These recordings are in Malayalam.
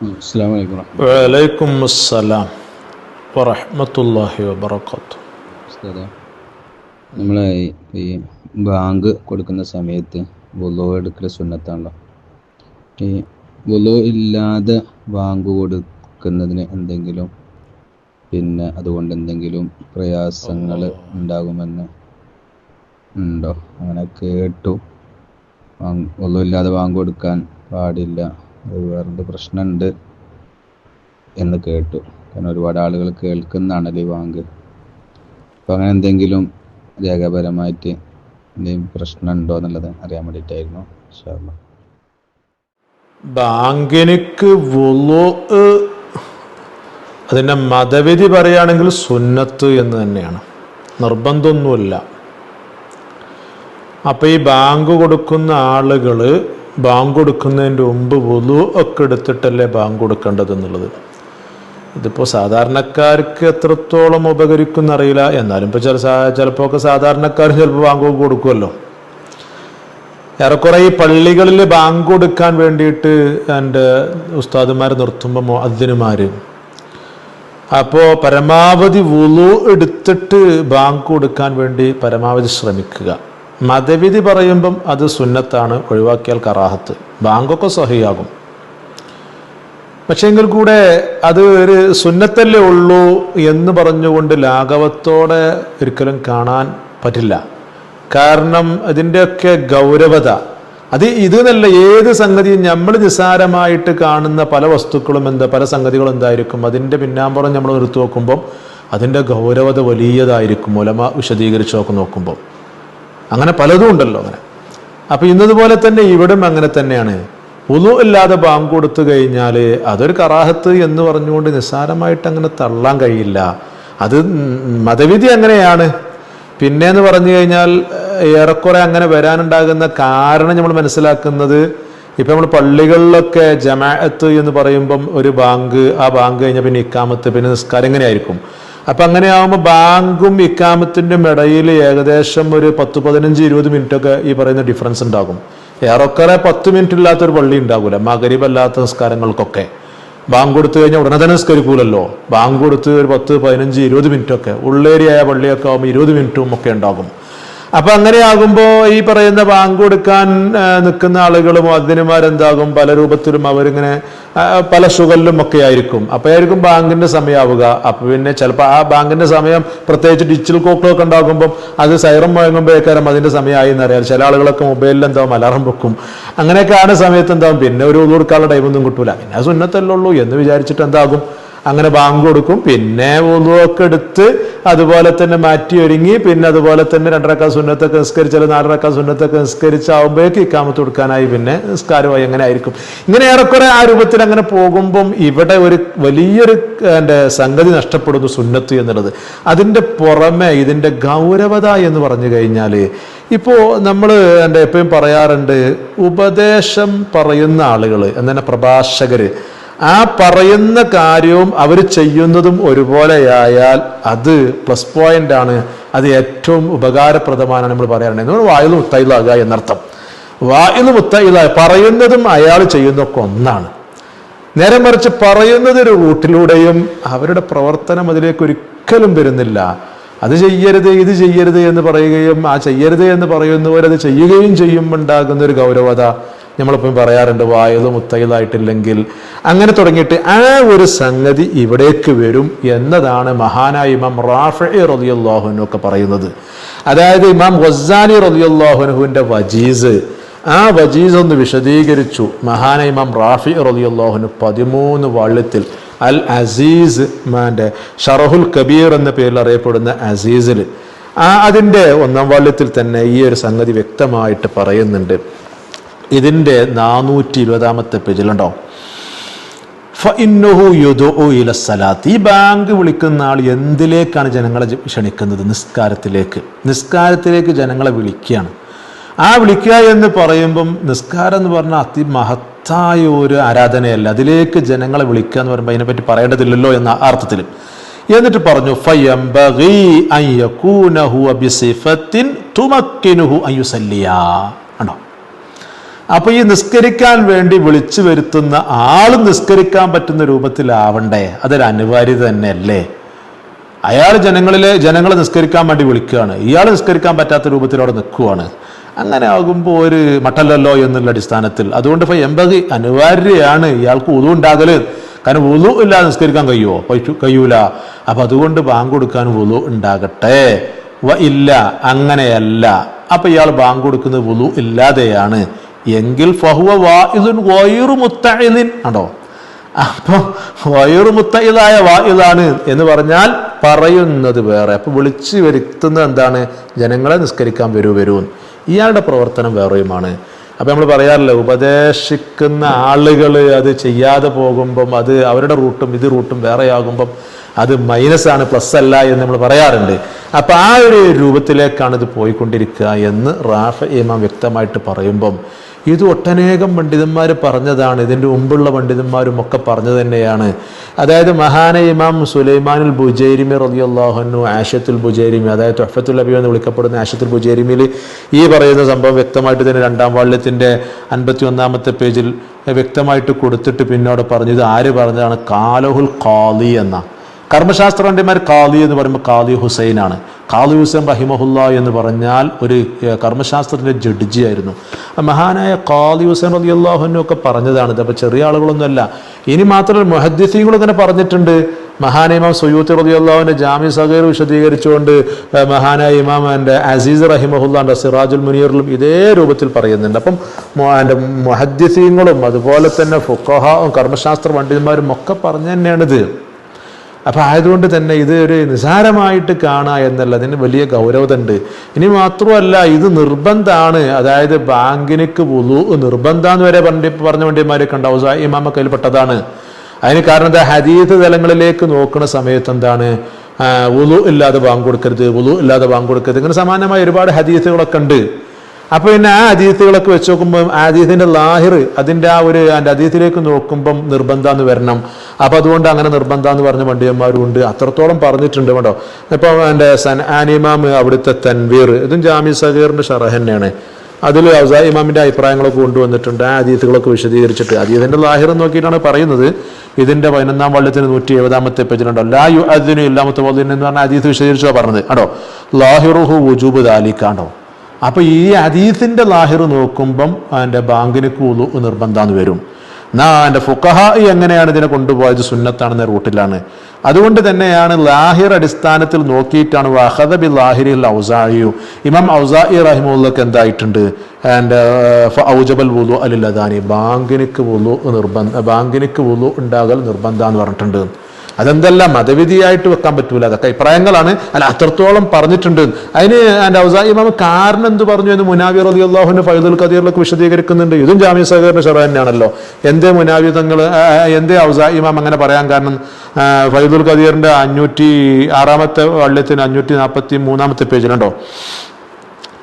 അസ്സാം വലൈക്കും വലൈക്കും അസ്സലാം നമ്മൾ ഈ ബാങ്ക് കൊടുക്കുന്ന സമയത്ത് വുളു എടുക്കൽ സുന്നത്താണല്ലോ. ഈ വുളു ഇല്ലാതെ ബാങ്ക് കൊടുക്കുന്നതിന് എന്തെങ്കിലും പിന്നെ അതുകൊണ്ട് എന്തെങ്കിലും പ്രയാസങ്ങൾ ഉണ്ടാകുമെന്ന് ഉണ്ടോ? അങ്ങനെ കേട്ടു. വുളു ഇല്ലാതെ ബാങ്ക് കൊടുക്കാൻ പാടില്ല. അത് പ്രശ്നമുണ്ട് എന്ന് കേട്ടു. കാരണം ഒരുപാട് ആളുകൾ കേൾക്കുന്നതാണല്ലോ ഈ വാങ്ക് അപ്പോൾ അങ്ങനെ എന്തെങ്കിലും രേഖാപരമായിട്ട് എന്തെങ്കിലും പ്രശ്നമുണ്ടോ എന്നുള്ളത് അറിയാൻ വേണ്ടിയിട്ടായിരുന്നു. ഇൻഷാ ബാങ്കിനക്ക് അതിന്റെ മതവിധി പറയുകയാണെങ്കിൽ സുന്നത്ത് എന്ന് തന്നെയാണ്. നിർബന്ധമൊന്നുമില്ല. അപ്പോൾ ഈ ബാങ്ക് കൊടുക്കുന്ന ആളുകൾ ബാങ്ക് കൊടുക്കുന്നതിന്റെ മുമ്പ് വലു ഒക്കെ എടുത്തിട്ടല്ലേ ബാങ്ക് കൊടുക്കേണ്ടത് എന്നുള്ളത്. ഇതിപ്പോൾ സാധാരണക്കാർക്ക് എത്രത്തോളം ഉപകരിക്കുന്ന അറിയില്ല. എന്നാലും ഇപ്പോൾ ചില ചിലപ്പോൾ ഒക്കെ സാധാരണക്കാർ ചിലപ്പോൾ ബാങ്ക് കൊടുക്കുമല്ലോ. ഏറെക്കുറെ ഈ പള്ളികളിൽ ബാങ്ക് കൊടുക്കാൻ വേണ്ടിയിട്ട് എന്റെ ഉസ്താദുമാർ നിർത്തുമ്പോൾ അതിനുമാർ അപ്പോൾ പരമാവധി വുളു എടുത്തിട്ട് ബാങ്ക് കൊടുക്കാൻ വേണ്ടി പരമാവധി ശ്രമിക്കുക. മതവിധി പറയുമ്പം അത് സുന്നത്താണ് ഒഴിവാക്കിയാൽ കറാഹത്ത്. ബാങ്കൊക്കെ സഹിയാകും. പക്ഷേങ്കിൽ കൂടെ അത് ഒരു സുന്നത്തല്ലേ ഉള്ളൂ എന്ന് പറഞ്ഞുകൊണ്ട് ലാഘവത്തോടെ ഒരിക്കലും കാണാൻ പറ്റില്ല. കാരണം അതിന്റെയൊക്കെ ഗൗരവത. അത് ഇത് എന്നല്ല ഏത് സംഗതിയും നമ്മൾ നിസ്സാരമായിട്ട് കാണുന്ന പല വസ്തുക്കളും എന്താ പല സംഗതികളും എന്തായിരിക്കും? അതിന്റെ പിന്നാമ്പുറം നമ്മൾ നിർത്തു നോക്കുമ്പം അതിന്റെ ഗൗരവത വലിയതായിരിക്കും ഒലമ വിശദീകരിച്ച് നോക്കി നോക്കുമ്പോൾ അങ്ങനെ പലതും ഉണ്ടല്ലോ അങ്ങനെ. അപ്പൊ ഇന്നതുപോലെ തന്നെ ഇവിടും അങ്ങനെ തന്നെയാണ്. ഉളു ഇല്ലാതെ ബാങ്ക് കൊടുത്തു കഴിഞ്ഞാൽ അതൊരു കറാഹത്ത് എന്ന് പറഞ്ഞുകൊണ്ട് നിസ്സാരമായിട്ട് അങ്ങനെ തള്ളാൻ കഴിയില്ല. അത് മതവിധി അങ്ങനെയാണ്. പിന്നെ എന്ന് പറഞ്ഞു കഴിഞ്ഞാൽ ഏറെക്കുറെ അങ്ങനെ വരാനുണ്ടാകുന്ന കാരണം നമ്മൾ മനസ്സിലാക്കുന്നത് ഇപ്പം നമ്മൾ പള്ളികളിലൊക്കെ ജമാഅത്ത് എന്ന് പറയുമ്പം ഒരു ബാങ്ക് ആ ബാങ്ക് കഴിഞ്ഞാൽ പിന്നെ ഇക്കാമത്ത് പിന്നെ നിസ്കാരം എങ്ങനെയായിരിക്കും അപ്പം അങ്ങനെ ആവുമ്പോൾ ബാങ്കും ഇക്കാമത്തിന്റെ ഇടയിൽ ഏകദേശം ഒരു പത്ത് പതിനഞ്ച് ഇരുപത് മിനിറ്റൊക്കെ ഈ പറയുന്ന ഡിഫറൻസ് ഉണ്ടാകും. ഏറെക്കുറെ പത്ത് മിനിറ്റ് ഇല്ലാത്തൊരു പള്ളി ഉണ്ടാകൂല. മകരീബ് അല്ലാത്ത നിസ്കാരങ്ങൾക്കൊക്കെ. ബാങ്ക് കൊടുത്തു കഴിഞ്ഞാൽ ഉടനെ തന്നെ നിസ്കരിക്കൂലല്ലോ. ബാങ്ക് കൊടുത്ത് ഒരു പത്ത് പതിനഞ്ച് ഇരുപത് മിനിറ്റൊക്കെ. ഉള്ളേരിയായ പള്ളിയൊക്കെ ആകുമ്പോൾ ഇരുപത് മിനിറ്റും ഒക്കെ ഉണ്ടാകും. അപ്പൊ അങ്ങനെയാകുമ്പോൾ ഈ പറയുന്ന ബാങ്ക് കൊടുക്കാൻ നിൽക്കുന്ന ആളുകളും അതിനുമാരെന്താകും പല രൂപത്തിലും അവരിങ്ങനെ പല സുഖലിലും ഒക്കെ ആയിരിക്കും. അപ്പോഴായിരിക്കും ബാങ്കിന്റെ സമയമാവുക അപ്പൊ പിന്നെ ചിലപ്പോൾ ആ ബാങ്കിന്റെ സമയം പ്രത്യേകിച്ച് ഡിജിറ്റൽ കോക്കളൊക്കെ ഉണ്ടാകുമ്പോൾ അത് സൈറം മുഴങ്ങുമ്പോഴേക്കാരം അതിന്റെ സമയമായി എന്നറിയാം ചില ആളുകളൊക്കെ മൊബൈലിൽ എന്താവും അലാറം വെക്കും. അങ്ങനെയൊക്കെ ആണ് സമയത്ത് എന്താവും? പിന്നെ ഒരു കൊടുക്കാനുള്ള ടൈമൊന്നും കിട്ടൂല. പിന്നെ അത് സുന്നത്തല്ലേ ഉള്ളൂ. എന്ന് വിചാരിച്ചിട്ട് എന്താകും? അങ്ങനെ ബാങ്ക് കൊടുക്കും. പിന്നെ ഒന്നുമൊക്കെ എടുത്ത് അതുപോലെ തന്നെ മാറ്റി ഒരുങ്ങി പിന്നെ അതുപോലെ തന്നെ രണ്ടരക്ക സുന്നത്തൊക്കെ അല്ലെങ്കിൽ നാലരക്ക സുന്നത്തൊക്കെ നിസ്കരിച്ചാവുമ്പോഴേക്ക് ഇക്കാമത്ത് കൊടുക്കാനായി പിന്നെ നിസ്കാരമായി അങ്ങനെ ആയിരിക്കും. ഇങ്ങനെ ഏറെക്കുറെ ആ രൂപത്തിൽ അങ്ങനെ പോകുമ്പം ഇവിടെ ഒരു വലിയൊരു എന്റെ സംഗതി നഷ്ടപ്പെടുന്നു സുന്നത്ത് എന്നുള്ളത്. അതിന്റെ പുറമെ ഇതിന്റെ ഗൗരവത എന്ന് പറഞ്ഞു കഴിഞ്ഞാൽ ഇപ്പോൾ നമ്മൾ എന്റെ എപ്പോഴും പറയാറുണ്ട് ഉപദേശം പറയുന്ന ആളുകൾ എന്നെ പ്രഭാഷകർ ആ പറയുന്ന കാര്യവും അവർ ചെയ്യുന്നതും ഒരുപോലെയായാൽ അത് പ്ലസ് പോയിന്റ് ആണ്. അത് ഏറ്റവും ഉപകാരപ്രദമാണ് നമ്മൾ പറയാറുണ്ട്. നമ്മൾ വായിൽ മുത്തയിലാകുക എന്നർത്ഥം? വായിൽ മുത്തയില പറയുന്നതും അയാൾ ചെയ്യുന്നതൊക്കെ ഒന്നാണ്. നേരെ മറിച്ച് പറയുന്നത് ഒരു റൂട്ടിലൂടെയും അവരുടെ പ്രവർത്തനം അതിലേക്ക് ഒരിക്കലും വരുന്നില്ല. അത് ചെയ്യരുത് ഇത് ചെയ്യരുത് എന്ന് പറയുകയും ആ ചെയ്യരുത് എന്ന് പറയുന്ന പോലെ അത് ചെയ്യുകയും ചെയ്യുമ്പോൾ ഉണ്ടാകുന്ന ഒരു ഗൗരവത നമ്മളിപ്പം പറയാറുണ്ട് വായത് മുത്തയിലായിട്ടില്ലെങ്കിൽ അങ്ങനെ തുടങ്ങിയിട്ട് ആ ഒരു സംഗതി ഇവിടേക്ക് വരും എന്നതാണ് മഹാനായ ഇമാം റാഫി റലിയുല്ലാഹുനു ഒക്കെ പറയുന്നത്. അതായത് ഇമാം വസാനി റലിയുല്ലാഹുനുഹുവിന്റെ വജീസ് ആ വജീസ് ഒന്ന് വിശദീകരിച്ചു. മഹാനായ ഇമാം റാഫി റലിയുല്ലാഹുന് പതിമൂന്ന് വള്ളത്തിൽ അൽ അസീസ് മാന്റെ ഷറഹുൽ കബീർ എന്ന പേരിൽ അറിയപ്പെടുന്ന അസീസിൽ. ആ അതിന്റെ ഒന്നാം വാള്യത്തിൽ തന്നെ ഈ ഒരു സംഗതി വ്യക്തമായിട്ട് പറയുന്നുണ്ട്. ഇതിന്റെ നാനൂറ്റി ഇരുപതാമത്തെ പേജിലുണ്ടോ യുദുഉ ഈ ബാങ്ക് വിളിക്കുന്ന ആൾ എന്തിലേക്കാണ് ജനങ്ങളെ ക്ഷണിക്കുന്നത്? നിസ്കാരത്തിലേക്ക്. നിസ്കാരത്തിലേക്ക് ജനങ്ങളെ വിളിക്കുകയാണ്. ആ വിളിക്കുക എന്ന് പറയുമ്പം നിസ്കാരം എന്ന് പറഞ്ഞാൽ അതിമഹത്തായ ഒരു ആരാധനയല്ല. അതിലേക്ക് ജനങ്ങളെ വിളിക്കുക എന്ന് പറയുമ്പോൾ അതിനെപ്പറ്റി പറയേണ്ടതില്ലല്ലോ എന്ന അർത്ഥത്തിൽ. എന്നിട്ട് പറഞ്ഞു ഫയംബഗി ആണോ? അപ്പൊ ഈ നിസ്കരിക്കാൻ വേണ്ടി വിളിച്ചു വരുത്തുന്ന ആൾ നിസ്കരിക്കാൻ പറ്റുന്ന രൂപത്തിലാവണ്ടേ? അതൊരു അനിവാര്യത തന്നെയല്ലേ? അയാൾ ജനങ്ങളിലെ ജനങ്ങളെ നിസ്കരിക്കാൻ വേണ്ടി വിളിക്കുകയാണ്. ഇയാൾ നിസ്കരിക്കാൻ പറ്റാത്ത രൂപത്തിൽ അവിടെ നിൽക്കുവാണ്. അങ്ങനെ ആകുമ്പോൾ ഒരു മട്ടല്ലല്ലോ എന്നുള്ള അടിസ്ഥാനത്തിൽ. അതുകൊണ്ട് ഇപ്പൊ എമ്പതി അനിവാര്യയാണ് ഇയാൾക്ക് ഉതു ഉണ്ടാകൽ. കാരണം ഉതു ഇല്ലാതെ നിസ്കരിക്കാൻ കഴിയുമോ കഴിയൂല. അപ്പൊ അതുകൊണ്ട് ബാങ്ക് കൊടുക്കാൻ ഉതു ഉണ്ടാകട്ടെ. ഇല്ല അങ്ങനെയല്ല. അപ്പൊ ഇയാൾ ബാങ്ക് കൊടുക്കുന്നത് ഉതു ഇല്ലാതെയാണ്. എങ്കിൽ ഫഹുവ വാഇദുൻ വൈറു മുത്തഇദിൻ. ആണോ? അപ്പൊ വയറു മുത്തയിതായ വായുതാണ് എന്ന് പറഞ്ഞാൽ പറയുന്നത് വേറെ. അപ്പോൾ വിളിച്ചു വരുത്തുന്നത് എന്താണ്? ജനങ്ങളെ നിസ്കരിക്കാൻ വരൂ വരൂ. ഇയാളുടെ പ്രവർത്തനം വേറെയുമാണ്. അപ്പൊ നമ്മൾ പറയാറില്ല ഉപദേശിക്കുന്ന ആളുകൾ അത് ചെയ്യാതെ പോകുമ്പം അത് അവരുടെ റൂട്ടും ഇത് റൂട്ടും വേറെയാകുമ്പം അത് മൈനസ് ആണ് പ്ലസ് അല്ല എന്ന് നമ്മൾ പറയാറുണ്ട്. അപ്പൊ ആ ഒരു രൂപത്തിലേക്കാണ് ഇത് പോയിക്കൊണ്ടിരിക്കുക എന്ന് റാഫ ഇമാം വ്യക്തമായിട്ട് പറയുമ്പം ഇത് ഒട്ടനേകം പണ്ഡിതന്മാർ പറഞ്ഞതാണ്. ഇതിന്റെ മുമ്പുള്ള പണ്ഡിതന്മാരും ഒക്കെ പറഞ്ഞു തന്നെയാണ്. അതായത് മഹാന ഇമാം സുലൈമാനുൽ ബുജൈരിമി റളിയല്ലാഹുഅൻഹു ആഷത്തുൽ ബുജൈരിമി അതായത് തൊഫത്തുൽ അബി എന്ന് വിളിക്കപ്പെടുന്ന ആഷത്തുൽ ബുജൈരിമിയിൽ ഈ പറയുന്ന സംഭവം വ്യക്തമായിട്ട് തന്നെ രണ്ടാം വാള്യത്തിന്റെ അൻപത്തി ഒന്നാമത്തെ പേജിൽ വ്യക്തമായിട്ട് കൊടുത്തിട്ട് പിന്നോട് പറഞ്ഞു ഇത് ആര് പറഞ്ഞതാണ്? കാലഹുൽ കാലി എന്ന കർമ്മശാസ്ത്ര പണ്ഡിതന്മാർ കാലി എന്ന് പറയുമ്പോൾ കാലി ഹുസൈനാണ്. കാലി ഹുസൈൻ റഹിമഹുല്ല എന്ന് പറഞ്ഞാൽ ഒരു കർമ്മശാസ്ത്രത്തിന്റെ ജഡ്ജി ആയിരുന്നു. മഹാനായ കാലി ഹുസൈൻ അലി അള്ളാഹുനും ഒക്കെ പറഞ്ഞതാണ്. ഇത് അപ്പോൾ ചെറിയ ആളുകളൊന്നുമല്ല. ഇനി മാത്രമല്ല മുഹദ്ദിസീങ്ങൾ തന്നെ പറഞ്ഞിട്ടുണ്ട്. മഹാനായ ഇമാം സൊയ്യൂത്തി റലി അള്ളാഹുവിന്റെ ജാമ്യ സഹീർ വിശദീകരിച്ചുകൊണ്ട് മഹാനായ ഇമാം എന്റെ അസീസ് റഹിമഹുല്ലാന്റെ സിറാജുൽ മുനീറിലും ഇതേ രൂപത്തിൽ പറയുന്നുണ്ട്. അപ്പം എന്റെ മുഹദ്ദിസീങ്ങളും അതുപോലെ തന്നെ ഫുക്കഹാവും കർമ്മശാസ്ത്ര പണ്ഡിതന്മാരും ഒക്കെ പറഞ്ഞു തന്നെയാണിത്. അപ്പൊ ആയതുകൊണ്ട് തന്നെ ഇത് ഒരു നിസാരമായിട്ട് കാണുക എന്നുള്ളതിന് വലിയ ഗൗരവതുണ്ട്. ഇനി മാത്രമല്ല ഇത് നിർബന്ധമാണ് അതായത് ബാങ്കിനേക്ക് വുളു നിർബന്ധം എന്ന് വരെ പണ്ടി പറഞ്ഞ വണ്ടിമാരൊക്കെ ഉണ്ടാവും. സാ കയ്യിൽ പെട്ടതാണ്. അതിന് കാരണം എന്താ? ഹരീത് തലങ്ങളിലേക്ക് നോക്കുന്ന സമയത്ത് എന്താണ്? വുളു ഇല്ലാതെ ബാങ്ക് കൊടുക്കരുത് വുളു ഇല്ലാതെ ബാങ്ക് കൊടുക്കരുത്. ഇങ്ങനെ സമാനമായ ഒരുപാട് ഹദീസുകളൊക്കെ ഉണ്ട്. അപ്പൊ പിന്നെ ആ അതീതികളൊക്കെ വെച്ച് നോക്കുമ്പോൾ അതീതിന്റെ ലാഹിർ അതിന്റെ ആ ഒരു അതിന്റെ അതീതിലേക്ക് നോക്കുമ്പം നിർബന്ധം എന്ന് വരണം. അപ്പൊ അതുകൊണ്ട് അങ്ങനെ നിർബന്ധം എന്ന് പറഞ്ഞ പണ്ഡിതന്മാരും ഉണ്ട് അത്രത്തോളം പറഞ്ഞിട്ടുണ്ട് കേട്ടോ. ഇപ്പൊ എന്റെ സൻ ആനിമാം അവിടുത്തെ തൻവീർ ഇതും ജാമി സഹീറിന്റെ ഷറഹ് തന്നെയാണ്. അതിൽ ഔസാ ഇമാമിന്റെ അഭിപ്രായങ്ങളൊക്കെ കൊണ്ടുവന്നിട്ടുണ്ട്. ആ അതീതികളൊക്കെ വിശദീകരിച്ചിട്ട് അതീതിന്റെ ലാഹിർ നോക്കിയിട്ടാണ് പറയുന്നത്. ഇതിന്റെ പതിനൊന്നാം വള്ളത്തിന് നൂറ്റി എഴുപതാമത്തെ പേജിലുണ്ടോ ലാ യു അതിനും ഇല്ലാമത്തെ എന്ന് പറഞ്ഞാൽ അതീത് വിശദീകരിച്ചാണ് പറഞ്ഞത്. കേട്ടോ ലാഹിറുഹു വുജൂബ് ദാലിക്കാണ്ടോ അപ്പൊ ഈ അതീത്തിന്റെ ലാഹിർ നോക്കുമ്പം അതിന്റെ ബാങ്കിന് കൂലു നിർബന്ധം വരും. എന്നാ എന്റെ ഫുക്കഹ എങ്ങനെയാണ് ഇതിനെ കൊണ്ടുപോയത്? സുന്നത്താണെന്ന റൂട്ടിലാണ്. അതുകൊണ്ട് തന്നെയാണ് ലാഹിർ അടിസ്ഥാനത്തിൽ നോക്കിയിട്ടാണ് വഹദ ബി ലാഹിരി ഔസായിയു ഇമാം ഔസായി റഹിമുള്ളക്ക് എന്തായിട്ടുണ്ട്? ആൻഡ് ഔജബൽ വുലു അലിൽ അദാനി. ബാങ്കിനിക്ക് വുലു നിർബന്ധ ബാങ്കിനിക്ക് വുലു ഉണ്ടാകൽ നിർബന്ധം എന്ന് പറഞ്ഞിട്ടുണ്ട്. അതെന്തല്ല മതവിധിയായിട്ട് വെക്കാൻ പറ്റൂല? അതൊക്കെ അഭിപ്രായങ്ങളാണ്. അല്ല അത്രത്തോളം പറഞ്ഞിട്ടുണ്ട്. അതിന് എന്റെ ഔസായി കാരണം എന്ത് പറഞ്ഞു എന്ന് മുനാവി റലി അള്ളാഹുവിന്റെ ഫൈദുൽ ഖദീറിലൊക്കെ വിശദീകരിക്കുന്നുണ്ട്. ഇതും ജാമ്യ സഹകരണ ഷെറ തന്നെയാണല്ലോ. എന്തേ മുനാവി തങ്ങൾ എന്തേ ഔസായി അങ്ങനെ പറയാൻ കാരണം? ഫൈദുൽ ഖദീറിന്റെ അഞ്ഞൂറ്റി ആറാമത്തെ വള്ളിയത്തിന് അഞ്ഞൂറ്റി നാൽപ്പത്തി മൂന്നാമത്തെ പേജിലുണ്ടോ?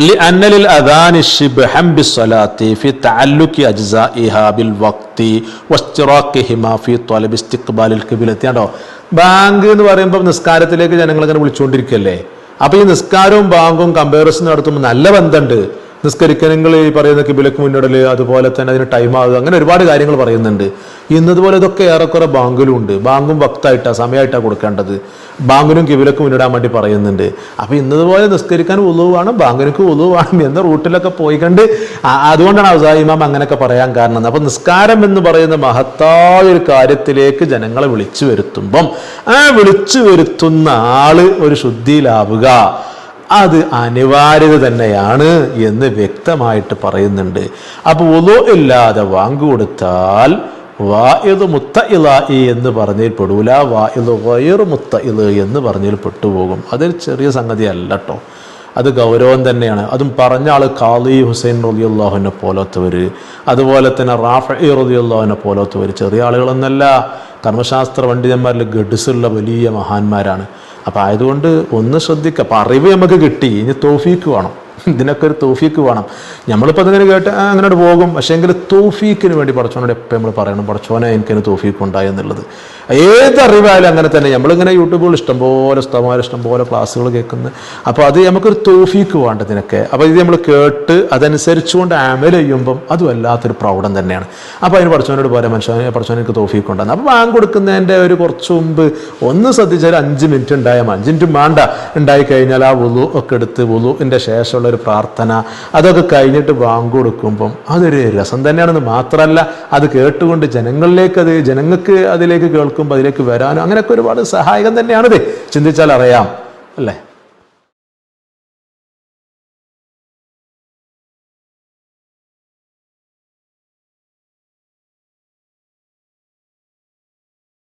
لأن للأذان شبها بالصلاة في تعلق أجزائها بالوقت واشتراكهما في طلب استقبال القبلة ആണോ ബാങ്ക് എന്ന് പറയുമ്പോൾ നിസ്കാരത്തിലേക്ക് ജനങ്ങൾ ഇങ്ങനെ വിളിച്ചുകൊണ്ടിരിക്കുകയല്ലേ അപ്പൊ ഈ നിസ്കാരവും ബാങ്കും കമ്പാരിസൺ നടത്തുമ്പോൾ നല്ല ബന്ധമുണ്ട് നിസ്കരിക്കണമെങ്കിൽ ഈ പറയുന്ന കിബിലക്ക് മുന്നിടൽ അതുപോലെ തന്നെ അതിന് ടൈം ആകുക അങ്ങനെ ഒരുപാട് കാര്യങ്ങൾ പറയുന്നുണ്ട്. ഇന്നതുപോലെ ഇതൊക്കെ ഏറെക്കുറെ ബാങ്കിലും ഉണ്ട് ബാങ്കും വക്തായിട്ടാണ് സമയമായിട്ടാണ് കൊടുക്കേണ്ടത്. ബാങ്കിനും കിബിലക്ക് മുന്നിടാൻ വേണ്ടി പറയുന്നുണ്ട്. അപ്പോൾ ഇന്നതുപോലെ നിസ്കരിക്കാൻ ഉളുവാണ് ബാങ്കിനക്ക് ഉളുവാണ് എന്ന റൂട്ടിലൊക്കെ പോയി കണ്ട് അതുകൊണ്ടാണ് അവസാന ഇമാം അങ്ങനെയൊക്കെ പറയാൻ കാരണം. അപ്പോൾ നിസ്കാരം എന്ന് പറയുന്ന മഹത്തായ ഒരു കാര്യത്തിലേക്ക് ജനങ്ങളെ വിളിച്ചു വരുത്തുമ്പം ആ വിളിച്ചു വരുത്തുന്ന ആൾ ഒരു ശുദ്ധിയിലാവുക. അത് അനിവാര്യത തന്നെയാണ് എന്ന് വ്യക്തമായിട്ട് പറയുന്നുണ്ട്. അപ്പോൾ ഒലോ ഇല്ലാതെ വാങ്ങുകൊടുത്താൽ വായു മുത്ത ഇലായി എന്ന് പറഞ്ഞതിൽ പെടൂല വായത് വയറു മുത്ത ഇൽ എന്ന് പറഞ്ഞതിൽ പെട്ടുപോകും. അതൊരു ചെറിയ സംഗതി അല്ല കേട്ടോ അത് ഗൗരവം തന്നെയാണ്. അതും പറഞ്ഞ ആൾ കാളി ഹുസൈൻ റലിയുള്ളാഹുവിനെ പോലത്തവർ അതുപോലെ തന്നെ റാഫി റലിയുള്ളാഹുവിനെ പോലത്തവർ ചെറിയ ആളുകളൊന്നല്ല കർമ്മശാസ്ത്ര പണ്ഡിതന്മാരിൽ ഗഡ്സുള്ള വലിയ മഹാന്മാരാണ്. അപ്പം ആയതുകൊണ്ട് ഒന്ന് ശ്രദ്ധിക്കുക അപ്പം അറിവ് നമുക്ക് കിട്ടി. ഇനി തോഫീക്ക് വേണം. ഇതിനൊക്കെ ഒരു തോഫീക്ക് വേണം. നമ്മളിപ്പോൾ അതിങ്ങനെ കേട്ട് അങ്ങനോട്ട് അങ്ങനെ പോകും. പക്ഷേ എങ്കിൽ തോഫീക്കിന് വേണ്ടി പടച്ചോനോട് എപ്പോൾ നമ്മൾ പറയണം. പഠിച്ചോനെ എനിക്കതിന് തോഫീക്ക് ഉണ്ടായി എന്നുള്ളത്. ഏത് അറിവായാലും അങ്ങനെ തന്നെ. നമ്മളിങ്ങനെ യൂട്യൂബുകൾ ഇഷ്ടംപോലെ ഇഷ്ടംപോലെ ഇഷ്ടംപോലെ ക്ലാസ്സുകൾ കേൾക്കുന്നത് അപ്പോൾ അത് നമുക്കൊരു തോഫീക്ക് വേണ്ടതിനൊക്കെ അപ്പോൾ ഇത് നമ്മൾ കേട്ട് അതനുസരിച്ചുകൊണ്ട് ആമൽ ചെയ്യുമ്പം അത് വല്ലാത്തൊരു പ്രൗഢം തന്നെയാണ്. അപ്പോൾ അതിന് പഠിച്ചവനോട് പോലെ മനുഷ്യനെ പഠിച്ചവന് എനിക്ക് തോഫീക്ക് ഉണ്ടാകുന്നത് അപ്പോൾ ബാങ്ക് കൊടുക്കുന്നതിന്റെ ഒരു കുറച്ച് മുമ്പ് ഒന്ന് ശ്രദ്ധിച്ചാൽ അഞ്ച് മിനിറ്റ് ഉണ്ടായാൽ അഞ്ച് മിനിറ്റ് വേണ്ട. ഉണ്ടായി കഴിഞ്ഞാൽ ആ വുളു ഒക്കെ എടുത്ത് വുളുവിന്റെ ശേഷമുള്ള ഒരു പ്രാർത്ഥന അതൊക്കെ കഴിഞ്ഞിട്ട് ബാങ്ക് കൊടുക്കുമ്പം അതൊരു രസം തന്നെയാണെന്ന് മാത്രമല്ല അത് കേട്ടുകൊണ്ട് ജനങ്ങളിലേക്ക് അത് ജനങ്ങൾക്ക് അതിലേക്ക് കേൾക്കുമ്പോൾ അതിലേക്ക് വരാനും അങ്ങനെയൊക്കെ ഒരുപാട് സഹായകം തന്നെയാണിത്. ചിന്തിച്ചാൽ അറിയാം അല്ലേ?